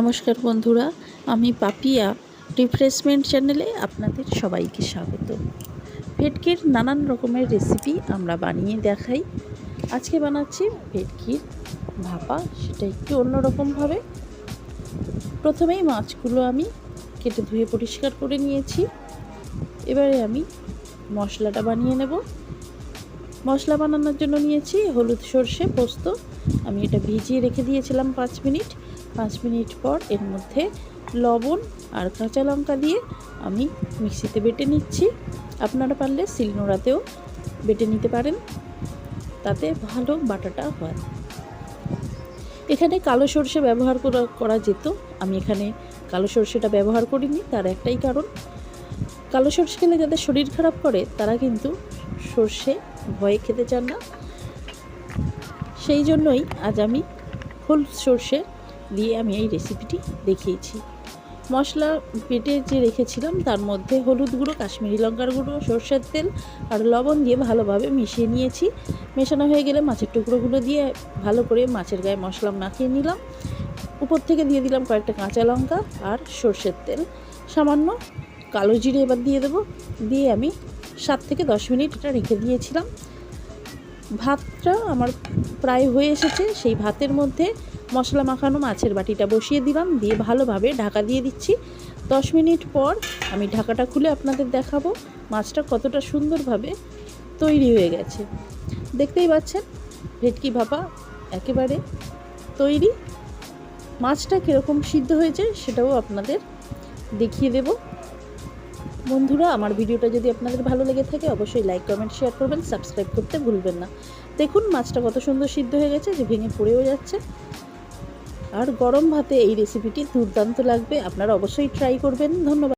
নমস্কার বন্ধুরা, আমি পাপিয়া, রিফ্রেশমেন্ট চ্যানেলে আপনাদের সবাইকে স্বাগত। ভেটকির নানান রকমের রেসিপি আমরা বানিয়ে দেখাই। আজকে বানাচ্ছি ভেটকির ভাপা, সেটা একটু অন্যরকমভাবে। প্রথমেই মাছগুলো আমি কেটে ধুয়ে পরিষ্কার করে নিয়েছি। এবারে আমি মশলাটা বানিয়ে নেব। মশলা বানানোর জন্য নিয়েছি হলুদ সর্ষে পোস্ত। আমি এটা ভিজিয়ে রেখে দিয়েছিলাম পাঁচ মিনিট। পাঁচ মিনিট পর এর মধ্যে লবণ আর কাঁচা লঙ্কা দিয়ে আমি মিক্সিতে বেটে নিচ্ছি। আপনারা পারলে শিলনোড়াতেও বেটে নিতে পারেন। তাতে ভালো বাটাটা হয়। এখানে কালো সর্ষে ব্যবহার করা যেত। আমি এখানে কালো সর্ষেটা ব্যবহার করিনি, তার একটাই কারণ। কালো সর্ষে খেলে যাদের শরীর খারাপ করে, তারা কিন্তু সর্ষে ভয়ে খেতে চান না। সেই জন্যই আজ আমি হলুদ সর্ষে দিয়ে আমি এই রেসিপিটি দেখিয়েছি। মশলা পেটে যে রেখেছিলাম, তার মধ্যে হলুদ গুঁড়ো, কাশ্মীরি লঙ্কার গুঁড়ো, সর্ষের তেল আর লবণ দিয়ে ভালোভাবে মিশিয়ে নিয়েছি। মেশানো হয়ে গেলে মাছের টুকরোগুলো দিয়ে ভালো করে মাছের গায়ে মশলা মাখিয়ে নিলাম। উপর থেকে দিয়ে দিলাম কয়েকটা কাঁচা লঙ্কা আর সর্ষের তেল। সামান্য কালো জিরে এবার দিয়ে দেবো। দিয়ে আমি সাত থেকে দশ মিনিট এটা রেখে দিয়েছিলাম। ভাতটা আমার প্রায় হয়ে এসেছে। সেই ভাতের মধ্যে মশলা মাখানো, মাছের বাটিটা বসিয়ে দিলাম, দিয়ে ভালোভাবে ঢাকা দিয়ে দিচ্ছি। দশ মিনিট পর আমি ঢাকাটা খুলে আপনাদের দেখাবো মাছটা কতটা সুন্দরভাবে তৈরি হয়ে গেছে। দেখতেই পাচ্ছেন, ভেটকি ভাপা একেবারে তৈরি। মাছটা কীরকম সিদ্ধ হয়েছে সেটাও আপনাদের দেখিয়ে দেব। বন্ধুরা, আমার ভিডিওটা যদি আপনাদের ভালো লেগে থাকে, অবশ্যই লাইক কমেন্ট শেয়ার করবেন সাবস্ক্রাইব করতে ভুলবেন না। দেখুন মাছটা কত সুন্দর সিদ্ধ হয়ে গেছে, যে ভেঙে পড়েও যাচ্ছে। আর গরম ভাতে এই রেসিপিটি দুর্দান্ত লাগবে। আপনারা অবশ্যই ট্রাই করবেন। ধন্যবাদ।